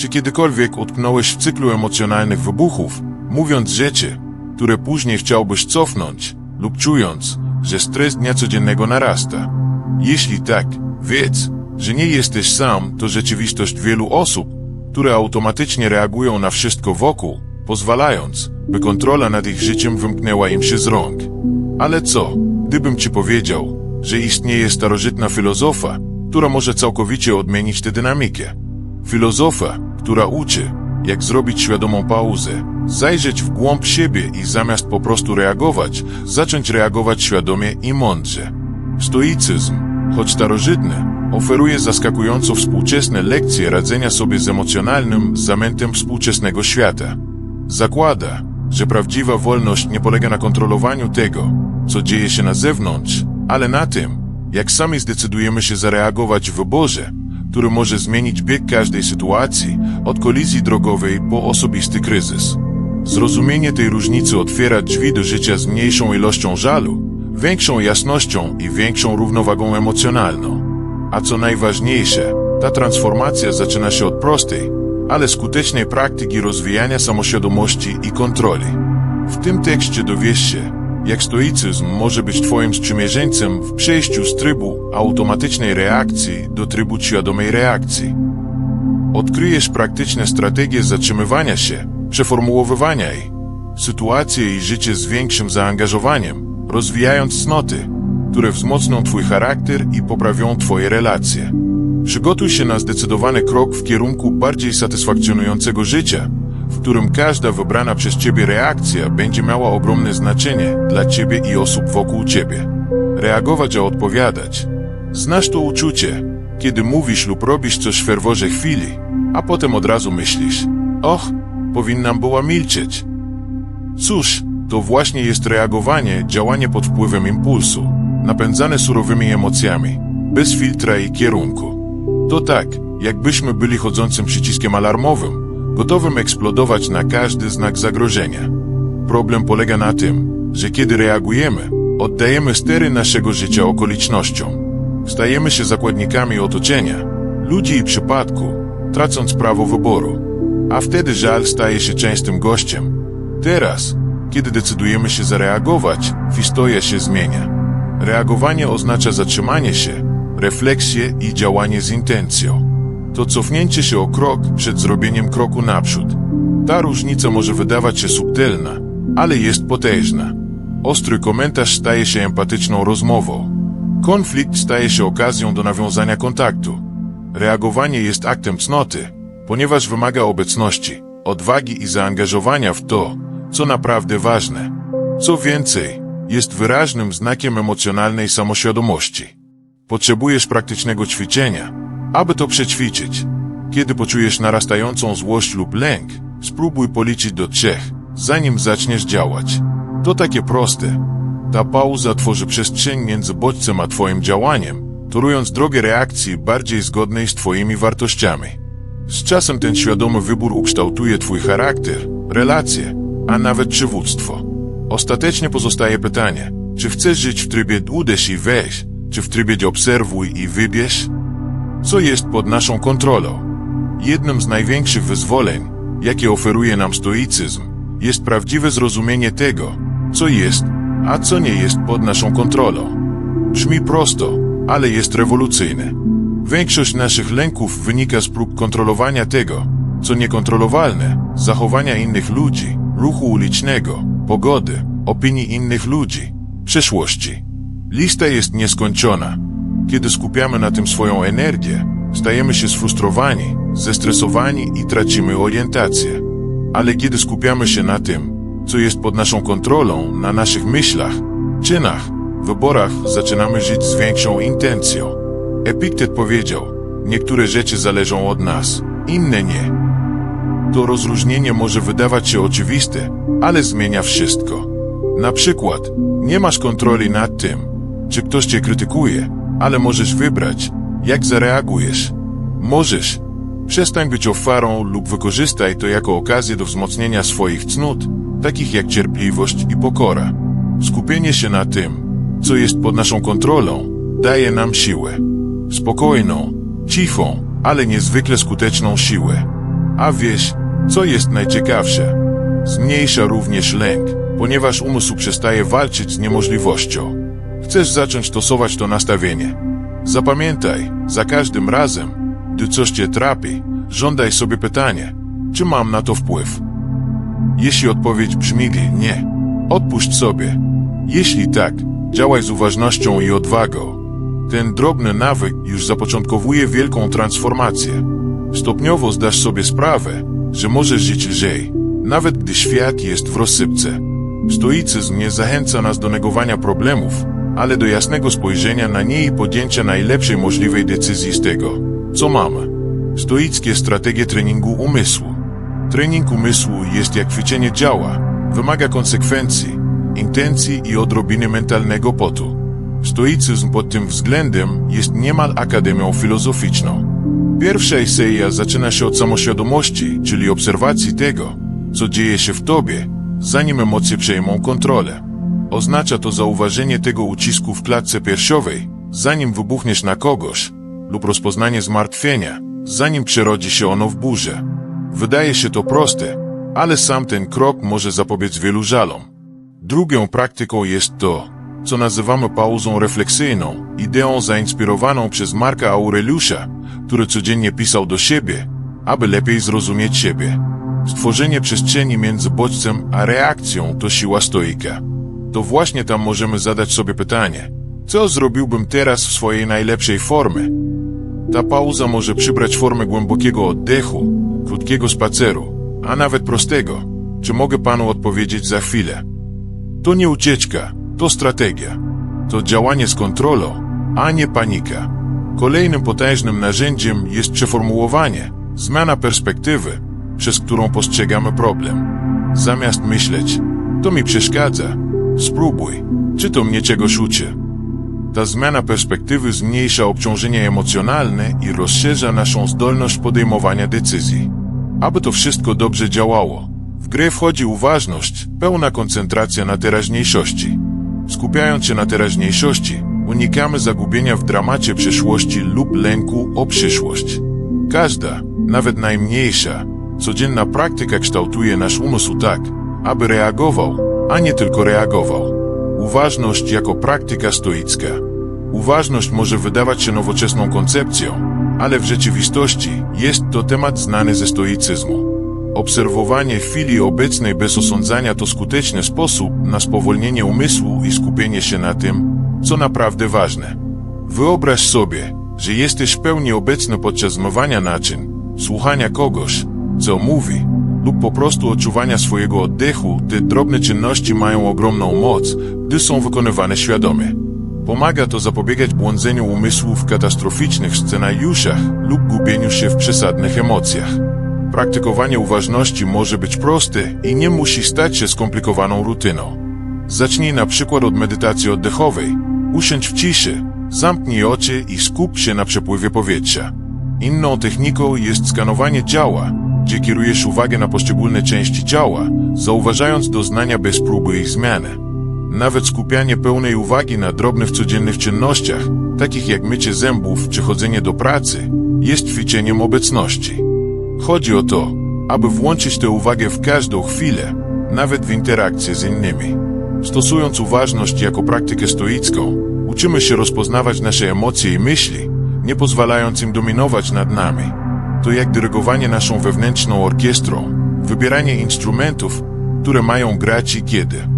Czy kiedykolwiek utknąłeś w cyklu emocjonalnych wybuchów, mówiąc rzeczy, które później chciałbyś cofnąć, lub czując, że stres dnia codziennego narasta? Jeśli tak, wiedz, że nie jesteś sam, to rzeczywistość wielu osób, które automatycznie reagują na wszystko wokół, pozwalając, by kontrola nad ich życiem wymknęła im się z rąk. Ale co, gdybym ci powiedział, że istnieje starożytna filozofa, która może całkowicie odmienić tę dynamikę? Filozofa, która uczy, jak zrobić świadomą pauzę, zajrzeć w głąb siebie i zamiast po prostu reagować, zacząć reagować świadomie i mądrze. Stoicyzm, choć starożytny, oferuje zaskakująco współczesne lekcje radzenia sobie z emocjonalnym zamętem współczesnego świata. Zakłada, że prawdziwa wolność nie polega na kontrolowaniu tego, co dzieje się na zewnątrz, ale na tym, jak sami zdecydujemy się zareagować w wyborze, który może zmienić bieg każdej sytuacji, od kolizji drogowej po osobisty kryzys. Zrozumienie tej różnicy otwiera drzwi do życia z mniejszą ilością żalu, większą jasnością i większą równowagą emocjonalną. A co najważniejsze, ta transformacja zaczyna się od prostej, ale skutecznej praktyki rozwijania samoświadomości i kontroli. W tym tekście dowiesz się, jak stoicyzm może być Twoim sprzymierzeńcem w przejściu z trybu automatycznej reakcji do trybu świadomej reakcji. Odkryjesz praktyczne strategie zatrzymywania się, przeformułowywania jej, sytuacje i życie z większym zaangażowaniem, rozwijając cnoty, które wzmocnią Twój charakter i poprawią Twoje relacje. Przygotuj się na zdecydowany krok w kierunku bardziej satysfakcjonującego życia, w którym każda wybrana przez Ciebie reakcja będzie miała ogromne znaczenie dla Ciebie i osób wokół Ciebie. Reagować, a odpowiadać. Znasz to uczucie, kiedy mówisz lub robisz coś w ferworze chwili, a potem od razu myślisz, och, powinnam była milczeć. Cóż, to właśnie jest reagowanie, działanie pod wpływem impulsu, napędzane surowymi emocjami, bez filtra i kierunku. To tak, jakbyśmy byli chodzącym przyciskiem alarmowym, gotowym eksplodować na każdy znak zagrożenia. Problem polega na tym, że kiedy reagujemy, oddajemy stery naszego życia okolicznościom. Stajemy się zakładnikami otoczenia, ludzi i przypadku, tracąc prawo wyboru. A wtedy żal staje się częstym gościem. Teraz, kiedy decydujemy się zareagować, historia się zmienia. Reagowanie oznacza zatrzymanie się, refleksję i działanie z intencją. To cofnięcie się o krok przed zrobieniem kroku naprzód. Ta różnica może wydawać się subtelna, ale jest potężna. Ostry komentarz staje się empatyczną rozmową. Konflikt staje się okazją do nawiązania kontaktu. Reagowanie jest aktem cnoty, ponieważ wymaga obecności, odwagi i zaangażowania w to, co naprawdę ważne. Co więcej, jest wyraźnym znakiem emocjonalnej samoświadomości. Potrzebujesz praktycznego ćwiczenia, aby to przećwiczyć. Kiedy poczujesz narastającą złość lub lęk, spróbuj policzyć do trzech, zanim zaczniesz działać. To takie proste. Ta pauza tworzy przestrzeń między bodźcem a Twoim działaniem, torując drogę reakcji bardziej zgodnej z Twoimi wartościami. Z czasem ten świadomy wybór ukształtuje Twój charakter, relacje, a nawet przywództwo. Ostatecznie pozostaje pytanie, czy chcesz żyć w trybie uderz i weź, czy w trybie obserwuj i wybierz? Co jest pod naszą kontrolą? Jednym z największych wyzwoleń, jakie oferuje nam stoicyzm, jest prawdziwe zrozumienie tego, co jest, a co nie jest pod naszą kontrolą. Brzmi prosto, ale jest rewolucyjne. Większość naszych lęków wynika z prób kontrolowania tego, co niekontrolowalne, zachowania innych ludzi, ruchu ulicznego, pogody, opinii innych ludzi, przeszłości. Lista jest nieskończona. Kiedy skupiamy na tym swoją energię, stajemy się sfrustrowani, zestresowani i tracimy orientację. Ale kiedy skupiamy się na tym, co jest pod naszą kontrolą, na naszych myślach, czynach, wyborach, zaczynamy żyć z większą intencją. Epiktet powiedział, niektóre rzeczy zależą od nas, inne nie. To rozróżnienie może wydawać się oczywiste, ale zmienia wszystko. Na przykład, nie masz kontroli nad tym, czy ktoś cię krytykuje, ale możesz wybrać, jak zareagujesz. Możesz. Przestań być ofiarą lub wykorzystaj to jako okazję do wzmocnienia swoich cnót, takich jak cierpliwość i pokora. Skupienie się na tym, co jest pod naszą kontrolą, daje nam siłę. Spokojną, cichą, ale niezwykle skuteczną siłę. A wiesz, co jest najciekawsze? Zmniejsza również lęk, ponieważ umysł przestaje walczyć z niemożliwością. Chcesz zacząć stosować to nastawienie. Zapamiętaj, za każdym razem, gdy coś cię trapi, żądaj sobie pytanie, czy mam na to wpływ. Jeśli odpowiedź brzmi nie, odpuść sobie. Jeśli tak, działaj z uważnością i odwagą. Ten drobny nawyk już zapoczątkowuje wielką transformację. Stopniowo zdasz sobie sprawę, że możesz żyć lżej, nawet gdy świat jest w rozsypce. Stoicyzm nie zachęca nas do negowania problemów, ale do jasnego spojrzenia na nie i podjęcia najlepszej możliwej decyzji z tego, co mamy. Stoickie strategie treningu umysłu. Trening umysłu jest jak ćwiczenie działa, wymaga konsekwencji, intencji i odrobiny mentalnego potu. Stoicyzm pod tym względem jest niemal akademią filozoficzną. Pierwsza eseja zaczyna się od samoświadomości, czyli obserwacji tego, co dzieje się w tobie, zanim emocje przejmą kontrolę. Oznacza to zauważenie tego ucisku w klatce piersiowej, zanim wybuchniesz na kogoś, lub rozpoznanie zmartwienia, zanim przerodzi się ono w burzę. Wydaje się to proste, ale sam ten krok może zapobiec wielu żalom. Drugą praktyką jest to, co nazywamy pauzą refleksyjną, ideą zainspirowaną przez Marka Aureliusza, który codziennie pisał do siebie, aby lepiej zrozumieć siebie. Stworzenie przestrzeni między bodźcem a reakcją to siła stoika. To właśnie tam możemy zadać sobie pytanie, co zrobiłbym teraz w swojej najlepszej formie? Ta pauza może przybrać formę głębokiego oddechu, krótkiego spaceru, a nawet prostego. Czy mogę panu odpowiedzieć za chwilę? To nie ucieczka, to strategia. To działanie z kontrolą, a nie panika. Kolejnym potężnym narzędziem jest przeformułowanie, zmiana perspektywy, przez którą postrzegamy problem. Zamiast myśleć, to mi przeszkadza, spróbuj, czy to mnie czegoś uczy. Ta zmiana perspektywy zmniejsza obciążenie emocjonalne i rozszerza naszą zdolność podejmowania decyzji. Aby to wszystko dobrze działało, w grę wchodzi uważność, pełna koncentracja na teraźniejszości. Skupiając się na teraźniejszości, unikamy zagubienia w dramacie przeszłości lub lęku o przyszłość. Każda, nawet najmniejsza, codzienna praktyka kształtuje nasz umysł tak, aby reagował, a nie tylko reagował. Uważność jako praktyka stoicka. Uważność może wydawać się nowoczesną koncepcją, ale w rzeczywistości jest to temat znany ze stoicyzmu. Obserwowanie chwili obecnej bez osądzania to skuteczny sposób na spowolnienie umysłu i skupienie się na tym, co naprawdę ważne. Wyobraź sobie, że jesteś w pełni obecny podczas zmywania naczyń, słuchania kogoś, co mówi, lub po prostu odczuwania swojego oddechu, te drobne czynności mają ogromną moc, gdy są wykonywane świadomie. Pomaga to zapobiegać błądzeniu umysłu w katastroficznych scenariuszach lub gubieniu się w przesadnych emocjach. Praktykowanie uważności może być proste i nie musi stać się skomplikowaną rutyną. Zacznij na przykład od medytacji oddechowej. Usiądź w ciszy, zamknij oczy i skup się na przepływie powietrza. Inną techniką jest skanowanie ciała, gdzie kierujesz uwagę na poszczególne części ciała, zauważając doznania bez próby ich zmiany. Nawet skupianie pełnej uwagi na drobnych codziennych czynnościach, takich jak mycie zębów czy chodzenie do pracy, jest ćwiczeniem obecności. Chodzi o to, aby włączyć tę uwagę w każdą chwilę, nawet w interakcje z innymi. Stosując uważność jako praktykę stoicką, uczymy się rozpoznawać nasze emocje i myśli, nie pozwalając im dominować nad nami. To jak dyrygowanie naszą wewnętrzną orkiestrą, wybieranie instrumentów, które mają grać i kiedy.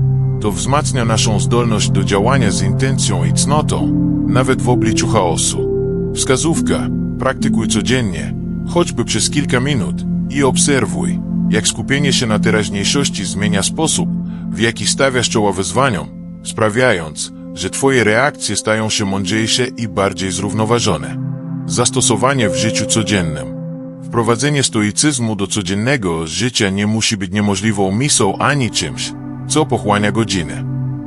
To wzmacnia naszą zdolność do działania z intencją i cnotą, nawet w obliczu chaosu. Wskazówka: praktykuj codziennie, choćby przez kilka minut i obserwuj, jak skupienie się na teraźniejszości zmienia sposób, w jaki stawiasz czoła wyzwaniom, sprawiając, że Twoje reakcje stają się mądrzejsze i bardziej zrównoważone. Zastosowanie w życiu codziennym. Wprowadzenie stoicyzmu do codziennego życia nie musi być niemożliwą misją ani czymś, co pochłania godziny.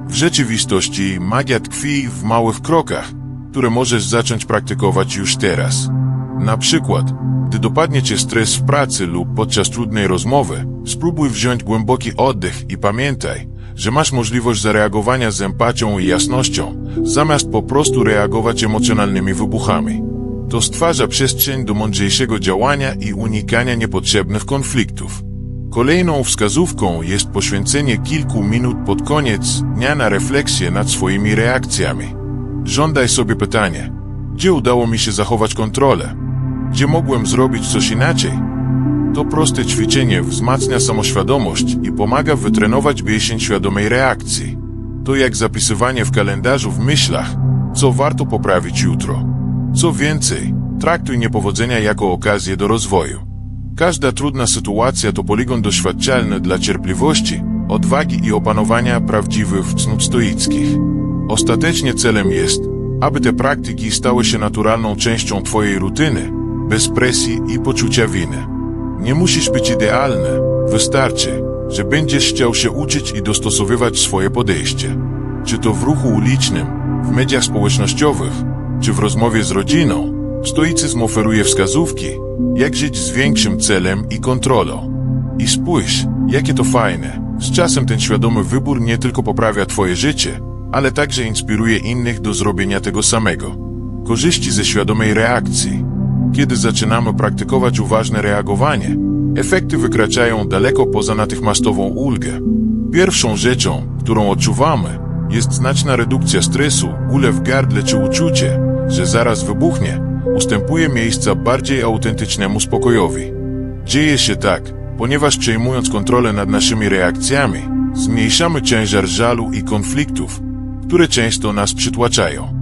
W rzeczywistości magia tkwi w małych krokach, które możesz zacząć praktykować już teraz. Na przykład, gdy dopadnie cię stres w pracy lub podczas trudnej rozmowy, spróbuj wziąć głęboki oddech i pamiętaj, że masz możliwość zareagowania z empatią i jasnością, zamiast po prostu reagować emocjonalnymi wybuchami. To stwarza przestrzeń do mądrzejszego działania i unikania niepotrzebnych konfliktów. Kolejną wskazówką jest poświęcenie kilku minut pod koniec dnia na refleksję nad swoimi reakcjami. Żądaj sobie pytanie, gdzie udało mi się zachować kontrolę? Gdzie mogłem zrobić coś inaczej? To proste ćwiczenie wzmacnia samoświadomość i pomaga wytrenować mięsień świadomej reakcji. To jak zapisywanie w kalendarzu w myślach, co warto poprawić jutro. Co więcej, traktuj niepowodzenia jako okazję do rozwoju. Każda trudna sytuacja to poligon doświadczalny dla cierpliwości, odwagi i opanowania prawdziwych cnót stoickich. Ostatecznie celem jest, aby te praktyki stały się naturalną częścią Twojej rutyny, bez presji i poczucia winy. Nie musisz być idealny, wystarczy, że będziesz chciał się uczyć i dostosowywać swoje podejście. Czy to w ruchu ulicznym, w mediach społecznościowych, czy w rozmowie z rodziną, stoicyzm oferuje wskazówki, jak żyć z większym celem i kontrolą. I spójrz, jakie to fajne. Z czasem ten świadomy wybór nie tylko poprawia Twoje życie, ale także inspiruje innych do zrobienia tego samego. Korzyści ze świadomej reakcji. Kiedy zaczynamy praktykować uważne reagowanie, efekty wykraczają daleko poza natychmiastową ulgę. Pierwszą rzeczą, którą odczuwamy, jest znaczna redukcja stresu, ule w gardle czy uczucie, że zaraz wybuchnie, ustępuje miejsca bardziej autentycznemu spokojowi. Dzieje się tak, ponieważ przejmując kontrolę nad naszymi reakcjami, zmniejszamy ciężar żalu i konfliktów, które często nas przytłaczają.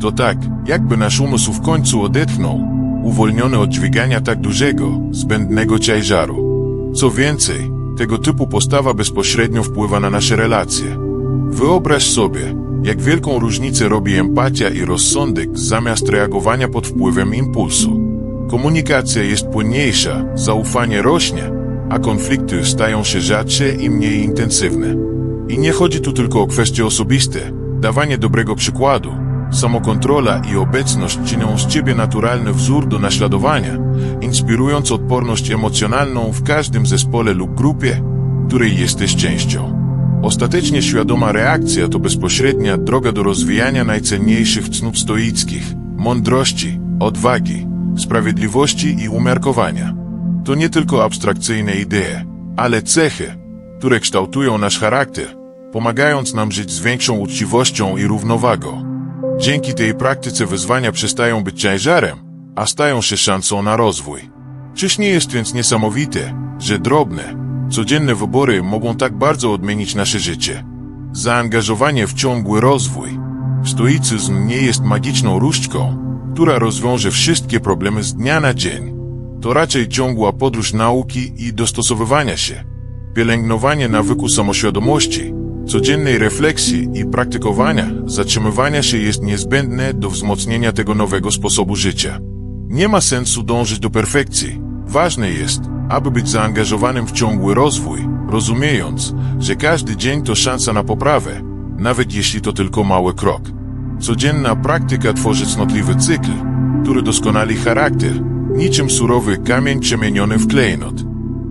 To tak, jakby nasz umysł w końcu odetchnął, uwolniony od dźwigania tak dużego, zbędnego ciężaru. Co więcej, tego typu postawa bezpośrednio wpływa na nasze relacje. Wyobraź sobie, jak wielką różnicę robi empatia i rozsądek zamiast reagowania pod wpływem impulsu. Komunikacja jest płynniejsza, zaufanie rośnie, a konflikty stają się rzadsze i mniej intensywne. I nie chodzi tu tylko o kwestie osobiste. Dawanie dobrego przykładu, samokontrola i obecność czynią z ciebie naturalny wzór do naśladowania, inspirując odporność emocjonalną w każdym zespole lub grupie, której jesteś częścią. Ostatecznie świadoma reakcja to bezpośrednia droga do rozwijania najcenniejszych cnót stoickich, mądrości, odwagi, sprawiedliwości i umiarkowania. To nie tylko abstrakcyjne idee, ale cechy, które kształtują nasz charakter, pomagając nam żyć z większą uczciwością i równowagą. Dzięki tej praktyce wyzwania przestają być ciężarem, a stają się szansą na rozwój. Czyż nie jest więc niesamowite, że drobne, codzienne wybory mogą tak bardzo odmienić nasze życie? Zaangażowanie w ciągły rozwój. Stoicyzm nie jest magiczną różdżką, która rozwiąże wszystkie problemy z dnia na dzień. To raczej ciągła podróż nauki i dostosowywania się. Pielęgnowanie nawyku samoświadomości, codziennej refleksji i praktykowania zatrzymywania się jest niezbędne do wzmocnienia tego nowego sposobu życia. Nie ma sensu dążyć do perfekcji. Ważne jest, aby być zaangażowanym w ciągły rozwój, rozumiejąc, że każdy dzień to szansa na poprawę, nawet jeśli to tylko mały krok. Codzienna praktyka tworzy cnotliwy cykl, który doskonali charakter, niczym surowy kamień przemieniony w klejnot.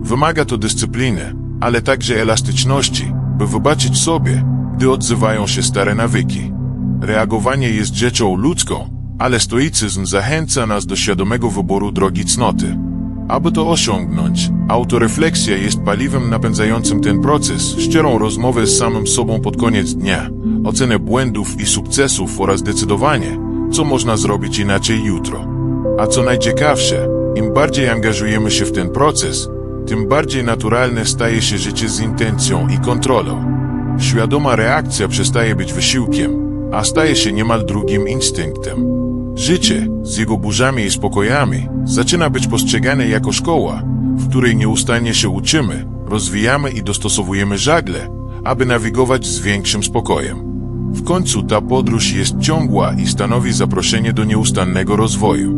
Wymaga to dyscypliny, ale także elastyczności, by wybaczyć sobie, gdy odzywają się stare nawyki. Reagowanie jest rzeczą ludzką, ale stoicyzm zachęca nas do świadomego wyboru drogi cnoty. Aby to osiągnąć, autorefleksja jest paliwem napędzającym ten proces, szczerą rozmowę z samym sobą pod koniec dnia, ocenę błędów i sukcesów oraz decydowanie, co można zrobić inaczej jutro. A co najciekawsze, im bardziej angażujemy się w ten proces, tym bardziej naturalne staje się życie z intencją i kontrolą. Świadoma reakcja przestaje być wysiłkiem, a staje się niemal drugim instynktem. Życie, z jego burzami i spokojami, zaczyna być postrzegane jako szkoła, w której nieustannie się uczymy, rozwijamy i dostosowujemy żagle, aby nawigować z większym spokojem. W końcu ta podróż jest ciągła i stanowi zaproszenie do nieustannego rozwoju.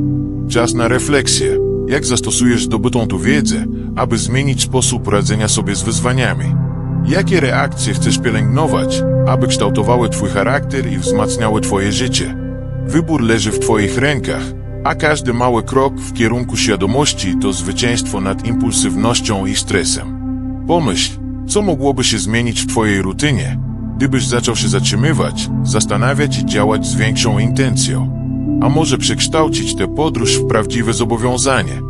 Czas na refleksję, jak zastosujesz zdobytą tu wiedzę, aby zmienić sposób radzenia sobie z wyzwaniami. Jakie reakcje chcesz pielęgnować, aby kształtowały Twój charakter i wzmacniały Twoje życie? Wybór leży w Twoich rękach, a każdy mały krok w kierunku świadomości to zwycięstwo nad impulsywnością i stresem. Pomyśl, co mogłoby się zmienić w Twojej rutynie, gdybyś zaczął się zatrzymywać, zastanawiać i działać z większą intencją. a może przekształcić tę podróż w prawdziwe zobowiązanie.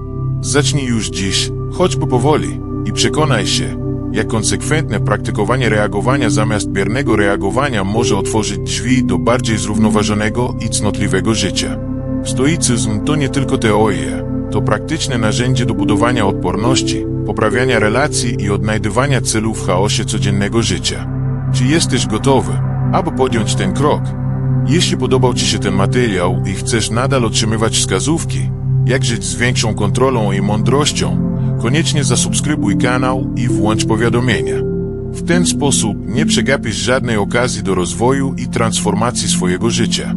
Zacznij już dziś, choćby powoli, i przekonaj się, jak konsekwentne praktykowanie reagowania zamiast biernego reagowania może otworzyć drzwi do bardziej zrównoważonego i cnotliwego życia. Stoicyzm to nie tylko teoria, to praktyczne narzędzie do budowania odporności, poprawiania relacji i odnajdywania celów w chaosie codziennego życia. Czy jesteś gotowy, aby podjąć ten krok? Jeśli podobał Ci się ten materiał i chcesz nadal otrzymywać wskazówki, jak żyć z większą kontrolą i mądrością, koniecznie zasubskrybuj kanał i włącz powiadomienia. W ten sposób nie przegapisz żadnej okazji do rozwoju i transformacji swojego życia.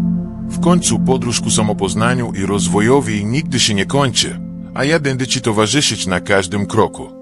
W końcu podróż ku samopoznaniu i rozwojowi nigdy się nie kończy, a ja będę Ci towarzyszyć na każdym kroku.